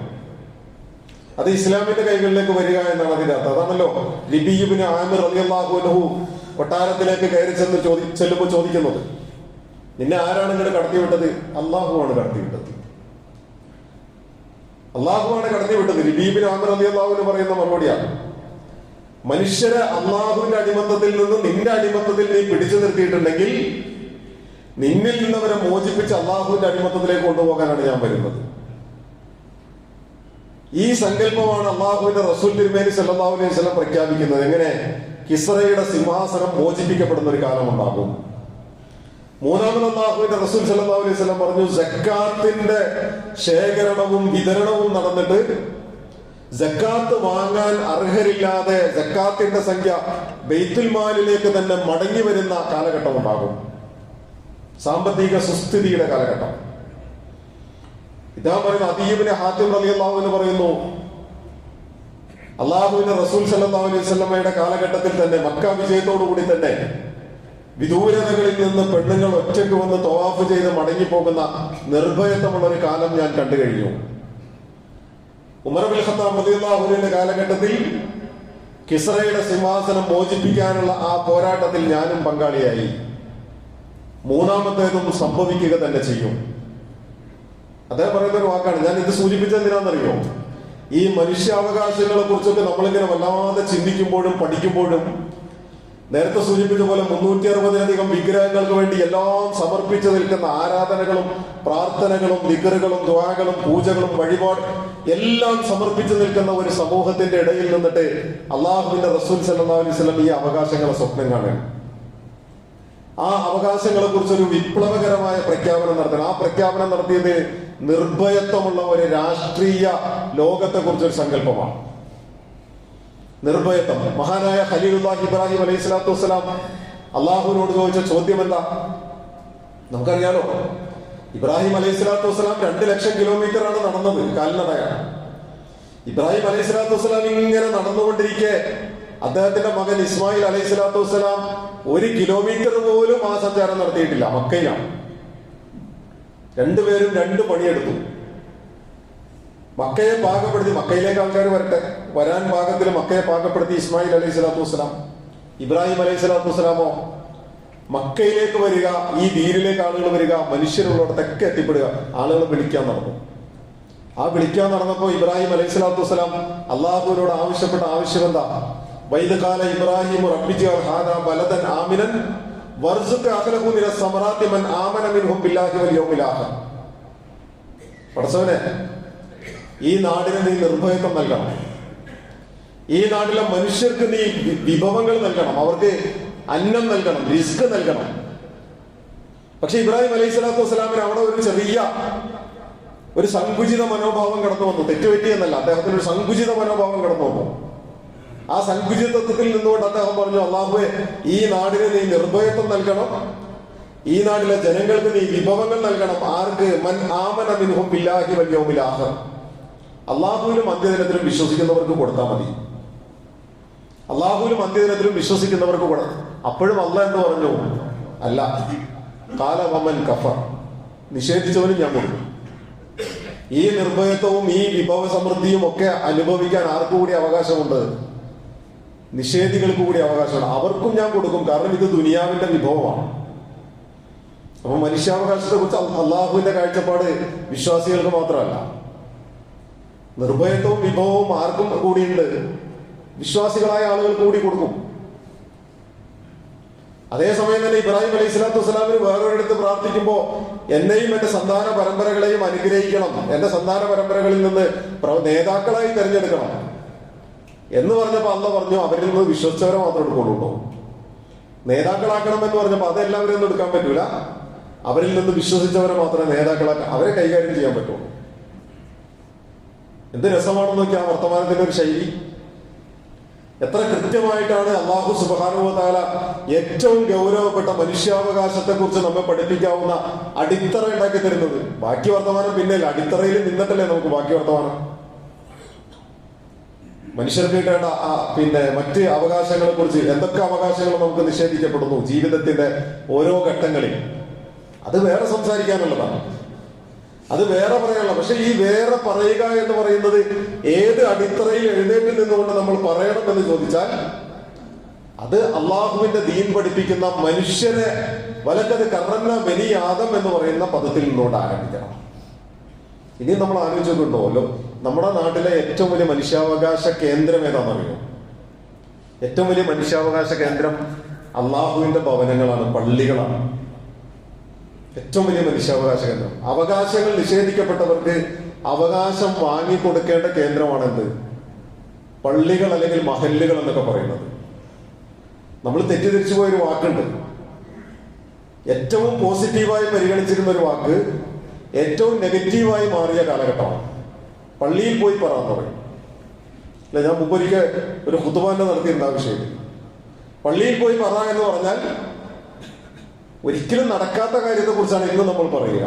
അത് ഇസ്ലാമിന്റെ കൈകളിലേക്ക് വരിക എന്നാണ് അതിന്റെ അർത്ഥം അതാണല്ലോ ലിബിയുബിന് ആമിർ റളിയല്ലാഹു അൻഹു കൊട്ടാരത്തിലേക്ക് കയറി ചെന്ന് ചോദി ചെല്ലുമ്പോൾ ചോദിക്കുന്നത്. നിന്നെ ആരാണ് ഇങ്ങോട്ട് കടത്തിവിട്ടത്? അള്ളാഹുവാണ് കടത്തിവിട്ടത്. അള്ളാഹുവാണ് കടത്തിവിട്ടത്. ലിബീബിൻ ആമിർ റളിയല്ലാഹു അൻഹു പറയുന്ന മറുപടിയാണ്. മനുഷ്യരെ അള്ളാഹുവിന്റെ അടിമത്തത്തിൽ നിന്ന് നിന്റെ അടിമത്തത്തിൽ നീ പിടിച്ചു നിർത്തിയിട്ടുണ്ടെങ്കിൽ നിന്നിൽ നിന്നവരെ മോചിപ്പിച്ച് അള്ളാഹുവിന്റെ അടിമത്തത്തിലേക്ക് കൊണ്ടുപോകാനാണ് ഞാൻ വരുന്നത്. ഈ സങ്കല്പമാണ് അള്ളാഹുവിന്റെ റസൂൽ തിരുമേനി സല്ലല്ലാഹു അലൈഹി വസല്ലം പ്രഖ്യാപിക്കുന്നത്. എങ്ങനെ? കിസ്റയുടെ സിംഹാസനം മോചിപ്പിക്കപ്പെടുന്ന ഒരു കാലം ഉണ്ടാകും. മൂന്നാമത് അള്ളാഹുവിന്റെ റസൂൽ സല്ലല്ലാഹു അലൈഹി വസല്ലം പറഞ്ഞു ജക്കാത്തിന്റെ ശേഖരണവും വിതരണവും നടന്നിട്ട് ജക്കാത്ത് വാങ്ങാൻ അർഹരില്ലാതെ ജക്കാത്തിന്റെ സംഖ്യ ബെയ്ത്തുൽ മാലിലേക്ക് തന്നെ മടങ്ങി വരുന്ന കാലഘട്ടം ഉണ്ടാകും. സാമ്പത്തിക സുസ്ഥിതിയുടെ കാലഘട്ടം. ഇതാ പറയുന്ന അദീബിനെ ഹാത്തിം റളിയല്ലാഹു എന്ന് പറയുന്നു അള്ളാഹുവിന്റെ റസൂൽ സല്ലല്ലാഹു അലൈഹി കാലഘട്ടത്തിൽ തന്നെ മക്ക വിജയത്തോടു കൂടി തന്നെ വിദൂരതകളിൽ നിന്ന് പെണ്ണുങ്ങൾ ഒറ്റയ്ക്ക് വന്ന് തവാഫ് ചെയ്ത് മടങ്ങിപ്പോകുന്ന നിർഭയത്വമുള്ള ഒരു കാലം ഞാൻ കണ്ടു കഴിഞ്ഞു. ഉമർ ബിൻ ഖത്താബ് കാലഘട്ടത്തിൽ കിസ്രയുടെ സിംഹാസനം മോചിപ്പിക്കാനുള്ള ആ പോരാട്ടത്തിൽ ഞാനും പങ്കാളിയായി. മൂന്നാമത്തേതും സംഭവിക്കുക തന്നെ ചെയ്യും. അദ്ദേഹം പറയുന്ന ഒരു വാക്കാണ് ഞാൻ ഇത് സൂചിപ്പിച്ചത് എന്തിനാണെന്നറിയോ ഈ മനുഷ്യാവകാശങ്ങളെ കുറിച്ചൊക്കെ നമ്മളിങ്ങനെ വല്ലാതെ ചിന്തിക്കുമ്പോഴും പഠിക്കുമ്പോഴും നേരത്തെ സൂചിപ്പിച്ച പോലെ മുന്നൂറ്റി അറുപതിലധികം വിഗ്രഹങ്ങൾക്ക് വേണ്ടി എല്ലാം സമർപ്പിച്ചു നിൽക്കുന്ന ആരാധനകളും പ്രാർത്ഥനകളും നിക്കറുകളും ദ്വാകളും പൂജകളും വഴിപാട് എല്ലാം സമർപ്പിച്ചു നിൽക്കുന്ന ഒരു സമൂഹത്തിന്റെ ഇടയിൽ നിന്നിട്ട് അള്ളാഹുവിന്റെ റസൂൽ വസല്ലം ഈ അവകാശങ്ങളെ സ്വപ്നം കാണുക ആ അവകാശങ്ങളെ കുറിച്ച് ഒരു വിപ്ലവകരമായ പ്രഖ്യാപനം നടത്തണം. ആ പ്രഖ്യാപനം നടത്തിയത് നിർഭയത്വമുള്ള ഒരു രാഷ്ട്രീയ ലോകത്തെ കുറിച്ചൊരു സങ്കല്പമാണ്. നിർഭയത്വം. മഹാനായ ഖലീലുല്ലാഹി ഇബ്രാഹിം അലൈഹി സ്വലാത്തു വസ്സലാം അള്ളാഹുവിനോട് ചോദിച്ച ചോദ്യം എന്താ നമുക്കറിയാലോ ഇബ്രാഹിം അലൈഹി സ്വലാത്തു വസ്സലാം രണ്ട് ലക്ഷം കിലോമീറ്റർ ആണ് നടന്നത് കാൽനടയാണ്. ഇബ്രാഹിം അലൈഹി സ്വലാത്തു വസ്സലാം ഇങ്ങനെ നടന്നുകൊണ്ടിരിക്കെ അദ്ദേഹത്തിന്റെ മകൻ ഇസ്മായിൽ അലൈഹി സ്വലാത്തു വസ്സലാം ഒരു കിലോമീറ്റർ പോലും ആ സഞ്ചാരം നടത്തിയിട്ടില്ല മക്കയിലാണ്. രണ്ടുപേരും രണ്ട് പണിയെടുത്തു. മക്കയെ പാകപ്പെടുത്തി മക്കയിലേക്ക് ആൾക്കാർ വരട്ടെ. വരാൻ പാകത്തിൽ മക്കയെ പാകപ്പെടുത്തി ഇസ്മായിൽ അലൈഹി സ്വലാത്തു വസ്സലാം. ഇബ്രാഹിം അലൈഹി സ്വലാത്തു വസ്സലാമോ? മക്കയിലേക്ക് വരിക ഈ ദീനിലേക്ക് ആളുകൾ വരിക മനുഷ്യരുള്ളിടത്തൊക്കെ എത്തിപ്പെടുക ആളുകൾ വിളിക്കാൻ നടന്നു. ആ വിളിക്കാൻ നടന്നപ്പോ ഇബ്രാഹിം അലൈഹി സ്വലാത്തു വസ്സലാം അള്ളാഹുവിനോട് ആവശ്യപ്പെട്ട ആവശ്യം എന്താ? വൈദകാല ഇബ്രാഹിം റബ്ബിജ് ഹാദ ബലദൻ ആമിനൻ വർസുക്ക് അഖലഹു മിന സമറാത്തി മൻ ആമന മിൻഹും ബില്ലാഹി വൽ യൗമിൽ ആഖിർ. പടച്ചവനെ ഈ നാടിന് നീ നിർഭയത്വം നൽകണം. ഈ നാട്ടിലെ മനുഷ്യർക്ക് നീ വിഭവങ്ങൾ നൽകണം. അവർക്ക് അന്നം നൽകണം റിസ്ക് നൽകണം. പക്ഷെ ഇബ്രാഹിം അലൈഹി സ്വലാത്തു വസ്സലാമിന് അവിടെ ഒരു ചെറിയ ഒരു സങ്കുചിത മനോഭാവം കടന്നു വന്നു. തെറ്റുപറ്റിയെന്നല്ല അദ്ദേഹത്തിന് ഒരു സങ്കുചിത മനോഭാവം കടന്നു വന്നു. ആ സൽഗുജിത്വത്തിൽ നിന്നുകൊണ്ട് അദ്ദേഹം പറഞ്ഞു അള്ളാഹുവെ ഈ നാടിന് നീ നിർഭയത്വം നൽകണം. ഈ നാട്ടിലെ ജനങ്ങൾക്ക് നീ വിഭവങ്ങൾ നൽകണം. ആർക്ക്? മൻ ആമന മിൻഹും ബില്ലാഹി വൽ യൗമിൽ അന്ത്യദിനത്തിലും വിശ്വസിക്കുന്നവർക്ക് കൊടുത്താൽ മതി. അള്ളാഹുവിലും അന്ത്യദിനത്തിലും വിശ്വസിക്കുന്നവർക്ക് കൊടുക്കും അപ്പോഴും അല്ല എന്ന് പറഞ്ഞു? അല്ല കാലവമൻ കഫർ. നിഷേധിച്ചവനും ഞാൻ കൊടുക്കും. ഈ നിർഭയത്വവും ഈ വിഭവ സമൃദ്ധിയും ഒക്കെ അനുഭവിക്കാൻ ആർക്കുകൂടി അവകാശമുണ്ട്? നിഷേധികൾക്ക് കൂടി അവകാശമാണ്. അവർക്കും ഞാൻ കൊടുക്കും. കാരണം ഇത് ദുനിയാവിന്റെ വിഭവമാണ്. അപ്പൊ മനുഷ്യാവകാശത്തെ കുറിച്ച് അള്ളാഹുവിന്റെ കാഴ്ചപ്പാട് വിശ്വാസികൾക്ക് മാത്രമല്ല. നിർഭയത്വവും വിഭവവും ആർക്കും കൂടിയുണ്ട്. വിശ്വാസികളായ ആളുകൾക്ക് കൂടി കൊടുക്കും. അതേസമയം തന്നെ ഇബ്രാഹിം അലൈഹി സ്വലാത്തു വസ്സലാമിന് വേറൊരിടത്ത് പ്രാർത്ഥിക്കുമ്പോൾ എന്നെയും എന്റെ സന്താന പരമ്പരകളെയും അനുഗ്രഹിക്കണം. എന്റെ സന്താന പരമ്പരകളിൽ നിന്ന് നേതാക്കളായി തിരഞ്ഞെടുക്കണം. എന്ന് പറഞ്ഞപ്പോ അല്ല പറഞ്ഞു അവരിൽ നിന്ന് വിശ്വസിച്ചവരെ മാത്രം എടുക്കുള്ളൂ നേതാക്കളാക്കണം എന്ന് പറഞ്ഞപ്പോ അതെല്ലാവരും ഒന്നും എടുക്കാൻ പറ്റൂല. അവരിൽ നിന്ന് വിശ്വസിച്ചവരെ മാത്രമേ നേതാക്കളാക്ക അവരെ കൈകാര്യം ചെയ്യാൻ പറ്റുള്ളൂ എന്ത് രസമാണെന്ന് നോക്കിയാൽ വർത്തമാനത്തിന്റെ ഒരു ശൈലി. എത്ര കൃത്യമായിട്ടാണ് അള്ളാഹു സുബാനുവതാല ഏറ്റവും ഗൗരവപ്പെട്ട മനുഷ്യാവകാശത്തെ കുറിച്ച് നമ്മെ പഠിപ്പിക്കാവുന്ന അടിത്തറ ഉണ്ടാക്കി തരുന്നത്. ബാക്കി വർത്തമാനം പിന്നെ അടിത്തറയിൽ നിന്നിട്ടല്ലേ നമുക്ക് ബാക്കി വർത്തമാനം. മനുഷ്യർക്ക് കിട്ടേണ്ട പിന്നെ മറ്റ് അവകാശങ്ങളെ കുറിച്ച് എന്തൊക്കെ അവകാശങ്ങൾ നമുക്ക് നിഷേധിക്കപ്പെടുന്നു ജീവിതത്തിന്റെ ഓരോ ഘട്ടങ്ങളിൽ. അത് വേറെ സംസാരിക്കാനുള്ളതാണ്. അത് വേറെ പറയാനുള്ള പക്ഷെ ഈ വേറെ പറയുക എന്ന് പറയുന്നത് ഏത് അടിത്തറയിൽ എഴുന്നേറ്റ് നിന്നുകൊണ്ട് നമ്മൾ പറയണം എന്ന് ചോദിച്ചാൽ അത് അള്ളാഹുവിന്റെ ദീൻ പഠിപ്പിക്കുന്ന മനുഷ്യനെ വലക്കത് കറന്ന ബനി ആദം എന്ന് പറയുന്ന പദത്തിൽ നിന്നുകൊണ്ട് ആരംഭിക്കണം. ഇനി നമ്മൾ ആലോചിച്ചിട്ടുണ്ടോല്ലോ നമ്മുടെ നാട്ടിലെ ഏറ്റവും വലിയ മനുഷ്യാവകാശ കേന്ദ്രം ഏതാണെന്നറിയോ ഏറ്റവും വലിയ മനുഷ്യാവകാശ കേന്ദ്രം അള്ളാഹുവിന്റെ ഭവനങ്ങളാണ് പള്ളികളാണ്. ഏറ്റവും വലിയ മനുഷ്യാവകാശ കേന്ദ്രം. അവകാശങ്ങൾ നിഷേധിക്കപ്പെട്ടവർക്ക് അവകാശം വാങ്ങിക്കൊടുക്കേണ്ട കേന്ദ്രമാണ് എന്ത് പള്ളികൾ അല്ലെങ്കിൽ മഹല്ലുകൾ എന്നൊക്കെ പറയുന്നത്. നമ്മൾ തെറ്റിദ്ധരിച്ചു പോയൊരു വാക്കുണ്ട്. ഏറ്റവും പോസിറ്റീവായി പരിഗണിച്ചിരുന്ന ഒരു വാക്ക് ഏറ്റവും നെഗറ്റീവായി മാറിയ കാലഘട്ടമാണ്. പള്ളിയിൽ പോയി പറയാൻ പറയും അല്ല ഞാൻ മുമ്പൊരിക്കൽ ഒരു ഹുത്തുബാന്റെ നടത്തിയിരുന്ന ആ വിഷയത്തിൽ പള്ളിയിൽ പോയി പറ എന്ന് പറഞ്ഞാൽ ഒരിക്കലും നടക്കാത്ത കാര്യത്തെ കുറിച്ചാണ് ഇന്ന് നമ്മൾ പറയുക.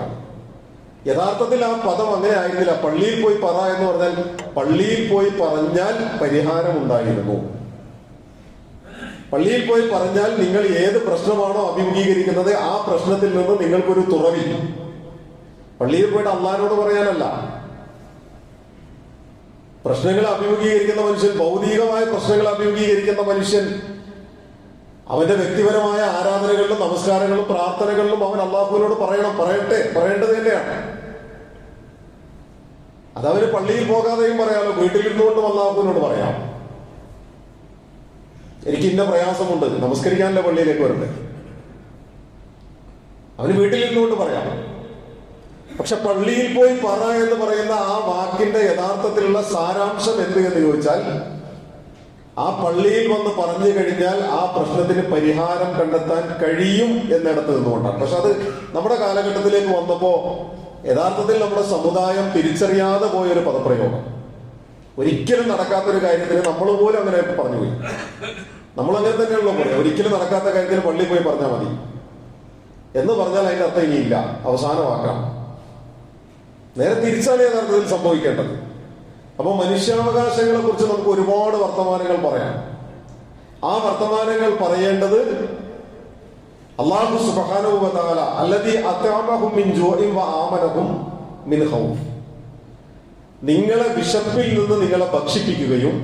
യഥാർത്ഥത്തിൽ ആ പദം അങ്ങനെ ആയിരുന്നില്ല. പള്ളിയിൽ പോയി പറ എന്ന് പറഞ്ഞാൽ പള്ളിയിൽ പോയി പറഞ്ഞാൽ പരിഹാരം ഉണ്ടായിരുന്നു. പള്ളിയിൽ പോയി പറഞ്ഞാൽ നിങ്ങൾ ഏത് പ്രശ്നമാണോ അഭിമുഖീകരിക്കുന്നത് ആ പ്രശ്നത്തിൽ നിന്ന് നിങ്ങൾക്കൊരു തുറവി പള്ളിയിൽ പോയിട്ട് അള്ളഹാനോട് പറയാനല്ല. പ്രശ്നങ്ങൾ അഭിമുഖീകരിക്കുന്ന മനുഷ്യൻ ഭൗതികമായ പ്രശ്നങ്ങൾ അഭിമുഖീകരിക്കുന്ന മനുഷ്യൻ അവന്റെ വ്യക്തിപരമായ ആരാധനകളിലും നമസ്കാരങ്ങളിലും പ്രാർത്ഥനകളിലും അവൻ അള്ളാഹുവിനോട് പറയണം പറയട്ടെ പറയേണ്ടത് തന്നെയാണ്. അതവര് പള്ളിയിൽ പോകാതെയും പറയാമല്ലോ വീട്ടിലിരുന്നുകൊണ്ടും അള്ളാഹുവിനോട് പറയാം. എനിക്ക് ഇന്ന പ്രയാസമുണ്ട് നമസ്കരിക്കാനല്ലേ പള്ളിയിലേക്ക് വരണ്ടേ അവന് വീട്ടിലിരുന്നുകൊണ്ട് പറയാം. പക്ഷെ പള്ളിയിൽ പോയി പറ എന്ന് പറയുന്ന ആ വാക്കിന്റെ യഥാർത്ഥത്തിലുള്ള സാരാംശം എന്ത് എന്ന് ചോദിച്ചാൽ ആ പള്ളിയിൽ വന്ന് പറഞ്ഞു കഴിഞ്ഞാൽ ആ പ്രശ്നത്തിന് പരിഹാരം കണ്ടെത്താൻ കഴിയും എന്നിടത്ത് നിന്നുകൊണ്ടാണ്. പക്ഷെ അത് നമ്മുടെ കാലഘട്ടത്തിലേക്ക് വന്നപ്പോ യഥാർത്ഥത്തിൽ നമ്മുടെ സമുദായം തിരിച്ചറിയാതെ പോയൊരു പദപ്രയോഗം. ഒരിക്കലും നടക്കാത്തൊരു കാര്യത്തിന് നമ്മൾ പോലും അങ്ങനെ പറഞ്ഞു പോയി. നമ്മൾ അങ്ങനെ തന്നെയുള്ള പോലെ ഒരിക്കലും നടക്കാത്ത കാര്യത്തിന് പള്ളിയിൽ പോയി പറഞ്ഞാൽ മതി. എന്ന് പറഞ്ഞാൽ അതിന്റെ അർത്ഥം ഇനിയില്ല. അവസാനമാക്കാം നേരെ തിരിച്ചാണ് യഥാർത്ഥത്തിൽ സംഭവിക്കേണ്ടത്. അപ്പൊ മനുഷ്യാവകാശങ്ങളെ കുറിച്ച് നമുക്ക് ഒരുപാട് വർത്തമാനങ്ങൾ പറയാം. ആ വർത്തമാനങ്ങൾ പറയേണ്ടത് അള്ളാഹു സുബാനുവല അല്ലതി അത്യാമഹും മിൻ മിൻ നിങ്ങളെ വിശപ്പിൽ നിന്ന് നിങ്ങളെ ഭക്ഷിപ്പിക്കുകയും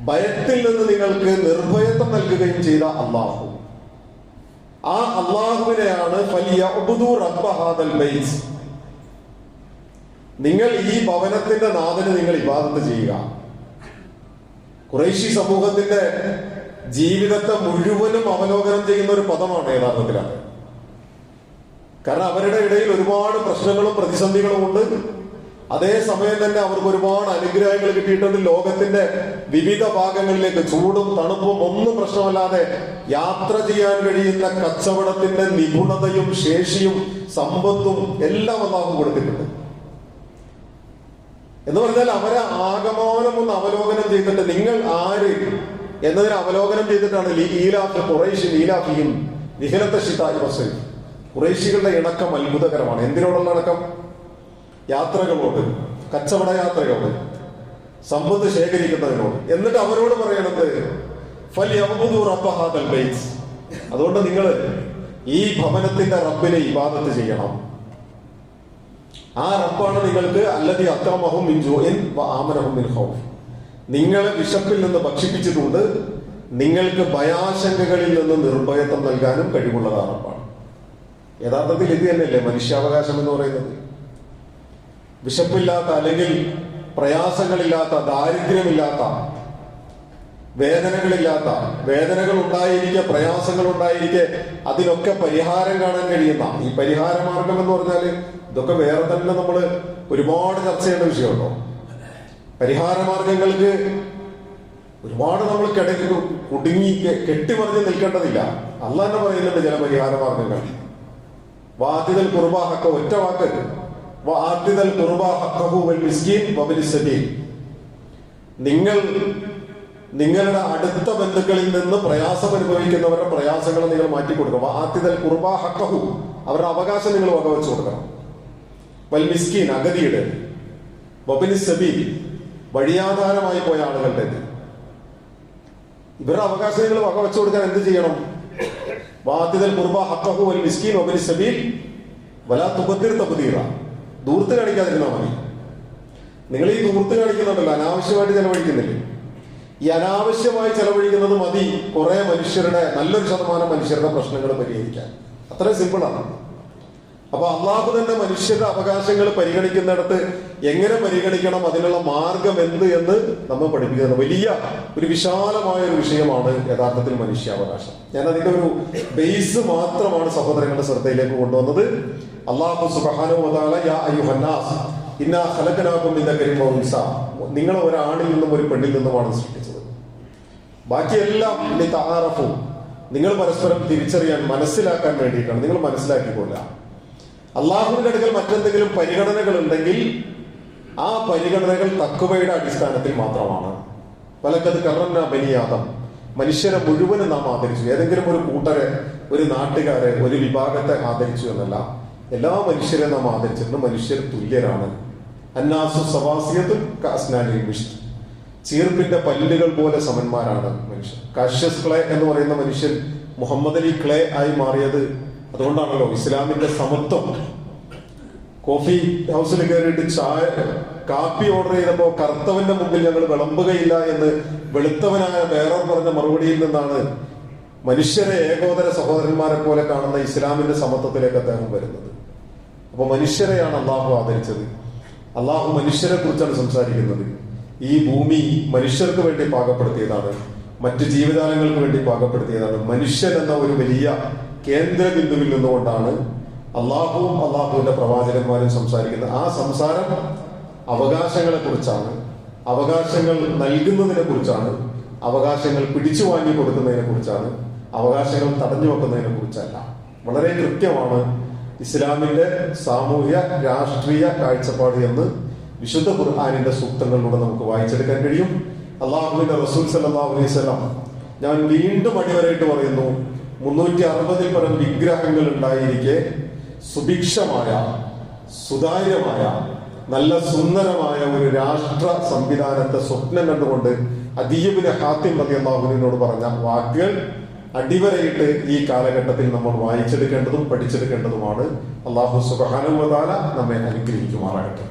ഭയത്തിൽ നിന്ന് നിങ്ങൾക്ക് നിർഭയത്വം നൽകുകയും ചെയ്ത അള്ളാഹു. ആ അള്ളാഹുവിനെയാണ് ഫലിയഅ്ബുദു റബ്ബ ഹാദൽ നിങ്ങൾ ഈ ഭവനത്തിന്റെ നാഥന് നിങ്ങൾ ഇബാദത്ത് ചെയ്യുക. കുറേശി സമൂഹത്തിന്റെ ജീവിതത്തെ മുഴുവനും അവലോകനം ചെയ്യുന്ന ഒരു പദമാണ് യഥാർത്ഥത്തിലാണ് കാരണം അവരുടെ ഇടയിൽ ഒരുപാട് പ്രശ്നങ്ങളും പ്രതിസന്ധികളും ഉണ്ട്. അതേസമയം തന്നെ അവർക്ക് ഒരുപാട് അനുഗ്രഹങ്ങൾ കിട്ടിയിട്ടുണ്ട്. ലോകത്തിന്റെ വിവിധ ഭാഗങ്ങളിലേക്ക് ചൂടും തണുപ്പും ഒന്നും പ്രശ്നമല്ലാതെ യാത്ര ചെയ്യാൻ കഴിയുന്ന കച്ചവടത്തിന്റെ നിപുണതയും ശേഷിയും സമ്പത്തും എല്ലാം അള്ളാഹു കൊടുത്തിട്ടുണ്ട്. എന്ന് പറഞ്ഞാൽ അവരെ ആഗമനം ഒന്ന് അവലോകനം ചെയ്തിട്ട് നിങ്ങൾ ആര് എന്നതിനെ അവലോകനം ചെയ്തിട്ടാണ് കുറേശി ലീലാഫിയും നിഹലത്തെ ഷിതായി ബസ് കുറേശികളുടെ ഇണക്കം അത്ഭുതകരമാണ്. എന്തിനോടുള്ള ഇണക്കം? യാത്രകളോട് കച്ചവട യാത്രകളോട് സമ്പത്ത് ശേഖരിക്കുന്നതിനോട്. എന്നിട്ട് അവരോട് പറയണത് ഫൽ അതുകൊണ്ട് നിങ്ങൾ ഈ ഭവനത്തിന്റെ റബ്ബിനെ ഇബാദത്ത് ചെയ്യണം. ആ റബ്ബാണ് നിങ്ങൾക്ക് അല്ലതി അക്രമഹും മിൻ ജോയിൻ ആമനഹും മിൻ ഖൗഫ്. നിങ്ങളെ വിശപ്പിൽ നിന്ന് ഭക്ഷിപ്പിച്ചിട്ടുണ്ട് നിങ്ങൾക്ക് ഭയാശങ്കകളിൽ നിന്ന് നിർഭയത്വം നൽകാനും കഴിവുള്ളതാണ് റബ്ബാണ്. യഥാർത്ഥത്തിൽ ഇത് തന്നെയല്ലേ മനുഷ്യാവകാശം എന്ന് പറയുന്നത്? വിശപ്പില്ലാത്ത അല്ലെങ്കിൽ പ്രയാസങ്ങളില്ലാത്ത ദാരിദ്ര്യമില്ലാത്ത വേദനകളില്ലാത്ത വേദനകൾ ഉണ്ടായിരിക്കെ പ്രയാസങ്ങൾ ഉണ്ടായിരിക്കെ അതിനൊക്കെ പരിഹാരം കാണാൻ കഴിയുന്ന ഈ പരിഹാര മാർഗം എന്ന് പറഞ്ഞാൽ ഇതൊക്കെ വേറെ തന്നെ നമ്മൾ ഒരുപാട് ചർച്ച ചെയ്യേണ്ട വിഷയമുണ്ടോ? പരിഹാര മാർഗങ്ങൾക്ക് ഒരുപാട് നമ്മൾ കിടക്കി കുടുങ്ങി കെട്ടിമറിഞ്ഞ് നിൽക്കേണ്ടതില്ല. അല്ല തന്നെ പറയുന്നുണ്ട് ചില പരിഹാര മാർഗങ്ങൾ വാദ്യതൽ കുർബാഹക്ക ഒറ്റ വാക്ക്. വാദ്യതൽ കുർബാഹക്കീൻ നിങ്ങൾ നിങ്ങളുടെ അടുത്ത ബന്ധുക്കളിൽ നിന്ന് പ്രയാസം അനുഭവിക്കുന്നവരുടെ പ്രയാസങ്ങൾ നിങ്ങൾ മാറ്റി കൊടുക്കണം ആദ്യതൽ കുർബാഹക്കഹു അവരുടെ അവകാശം നിങ്ങൾ വകവെച്ചു കൊടുക്കണം. വൽ മിസ്കീൻ അഗതിയുടെ. വബിലി സബീൽ വഴിയാധാരമായി പോയ ആളുകളുടെ ഇവരുടെ അവകാശങ്ങൾ വകവെച്ചു കൊടുക്കാൻ എന്ത് ചെയ്യണം? വാത്തിതൽ കുർബ ഹക്കഹു വൽ മിസ്കീൻ വബിലി സബീൽ വലാ തുബത്തിർ തപ്പുതീറ ദൂർത്ത് കാണിക്കാതിരുന്നാൽ മതി. നിങ്ങൾ ഈ ദൂർത്ത് കാണിക്കുന്നുണ്ടല്ലോ അനാവശ്യമായിട്ട് ചെലവഴിക്കുന്നില്ലേ? ഈ അനാവശ്യമായി ചെലവഴിക്കുന്നത് മതി കുറെ മനുഷ്യരുടെ നല്ലൊരു ശതമാനം മനുഷ്യരുടെ പ്രശ്നങ്ങൾ പരിഹരിക്കാൻ. അത്രയും സിമ്പിളാണ് അപ്പൊ അള്ളാഹു തന്നെ മനുഷ്യരുടെ അവകാശങ്ങൾ പരിഗണിക്കുന്നിടത്ത് എങ്ങനെ പരിഗണിക്കണം അതിനുള്ള മാർഗം എന്ത് എന്ന് നമ്മൾ പഠിപ്പിക്കുന്നത്. വലിയ ഒരു വിശാലമായ ഒരു വിഷയമാണ് യഥാർത്ഥത്തിൽ മനുഷ്യാവകാശം. ഞാൻ അതിന്റെ ഒരു ബേസ് മാത്രമാണ് സഹോദരങ്ങളുടെ ശ്രദ്ധയിലേക്ക് കൊണ്ടുവന്നത്. അള്ളാഹു അയ്യുഹന്നാസ് ഇന്ന നിങ്ങളെ ഒരാണിൽ നിന്നും ഒരു പെണ്ണിൽ നിന്നുമാണ് സൃഷ്ടിച്ചത്. ബാക്കിയെല്ലാം നിങ്ങൾ പരസ്പരം തിരിച്ചറിയാൻ മനസ്സിലാക്കാൻ വേണ്ടിയിട്ടാണ്. നിങ്ങൾ മനസ്സിലാക്കിക്കൊള്ളുക. അള്ളാഹുവിന്റെ അടുക്കൽ മറ്റെന്തെങ്കിലും പരിഗണനകൾ ഉണ്ടെങ്കിൽ ആ പരിഗണനകൾ തക്കുവയുടെ അടിസ്ഥാനത്തിൽ മാത്രമാണ്. വലക്കത് കറന്ന ബനിയാദം മനുഷ്യരെ മുഴുവനും നാം ആദരിച്ചു. ഏതെങ്കിലും ഒരു കൂട്ടരെ ഒരു നാട്ടുകാരെ ഒരു വിഭാഗത്തെ ആദരിച്ചു എന്നല്ല. എല്ലാ മനുഷ്യരെ നാം ആദരിച്ചിട്ടുണ്ട് മനുഷ്യർ തുല്യരാണ്. അന്നാസു വിഷ്ണു ചീർപ്പിന്റെ പല്ലുകൾ പോലെ സമന്മാരാണ് മനുഷ്യൻ കാഷ്യസ് ക്ലേ എന്ന് പറയുന്ന മനുഷ്യൻ മുഹമ്മദ് അലി ക്ലേ ആയി മാറിയത് അതുകൊണ്ടാണല്ലോ ഇസ്ലാമിന്റെ സമത്വം. കോഫി ഹൗസിൽ കയറിയിട്ട് ചായ കാപ്പി ഓർഡർ ചെയ്തപ്പോ കറുത്തവന്റെ മുമ്പിൽ ഞങ്ങൾ വിളമ്പുകയില്ല എന്ന് വെളുത്തവനായ വേറെ പറഞ്ഞ മറുപടിയിൽ നിന്നാണ് മനുഷ്യരെ ഏകോദര സഹോദരന്മാരെ പോലെ കാണുന്ന ഇസ്ലാമിന്റെ സമത്വത്തിലേക്ക് അദ്ദേഹം വരുന്നത്. അപ്പൊ മനുഷ്യരെയാണ് അള്ളാഹു ആദരിച്ചത്. അള്ളാഹു മനുഷ്യരെ കുറിച്ചാണ് സംസാരിക്കുന്നത്. ഈ ഭൂമി മനുഷ്യർക്ക് വേണ്ടി പാകപ്പെടുത്തിയതാണ്. മറ്റു ജീവജാലങ്ങൾക്ക് വേണ്ടി പാകപ്പെടുത്തിയതാണ്. മനുഷ്യൻ എന്ന ഒരു വലിയ കേന്ദ്ര ബിന്ദുവിൽ നിന്നുകൊണ്ടാണ് അള്ളാഹുവും അള്ളാഹുവിന്റെ പ്രവാചകന്മാരും സംസാരിക്കുന്നത് ആ സംസാരം അവകാശങ്ങളെ കുറിച്ചാണ് അവകാശങ്ങൾ നൽകുന്നതിനെ കുറിച്ചാണ് അവകാശങ്ങൾ പിടിച്ചു വാങ്ങി കൊടുക്കുന്നതിനെ കുറിച്ചാണ് അവകാശങ്ങൾ തടഞ്ഞു വെക്കുന്നതിനെ കുറിച്ചല്ല വളരെ കൃത്യമാണ് ഇസ്ലാമിന്റെ സാമൂഹ്യ രാഷ്ട്രീയ കാഴ്ചപ്പാട് എന്ന് വിശുദ്ധ ഖുർആാനിന്റെ സൂക്തങ്ങളിലൂടെ നമുക്ക് വായിച്ചെടുക്കാൻ കഴിയും. അള്ളാഹുവിന്റെ റസൂൽ സല്ലാ അലൈഹി സ്വലാം ഞാൻ വീണ്ടും അടിവരായിട്ട് പറയുന്നു മുന്നൂറ്റി അറുപതിൽ പരം വിഗ്രഹങ്ങൾ ഉണ്ടായിരിക്കെ സുഭിക്ഷമായ സുതാര്യമായ നല്ല സുന്ദരമായ ഒരു രാഷ്ട്ര സംവിധാനത്തെ സ്വപ്നം കണ്ടുകൊണ്ട് അദീബിന് ഹാത്തിം മതി അള്ളാഹുവിനോട് പറഞ്ഞ വാക്കുകൾ അടിവരയിട്ട് ഈ കാലഘട്ടത്തിൽ നമ്മൾ വായിച്ചെടുക്കേണ്ടതും പഠിച്ചെടുക്കേണ്ടതുമാണ്. അള്ളാഹു സുബാനുവതാല നമ്മെ അനുഗ്രഹിക്കുമാറാകട്ടെ.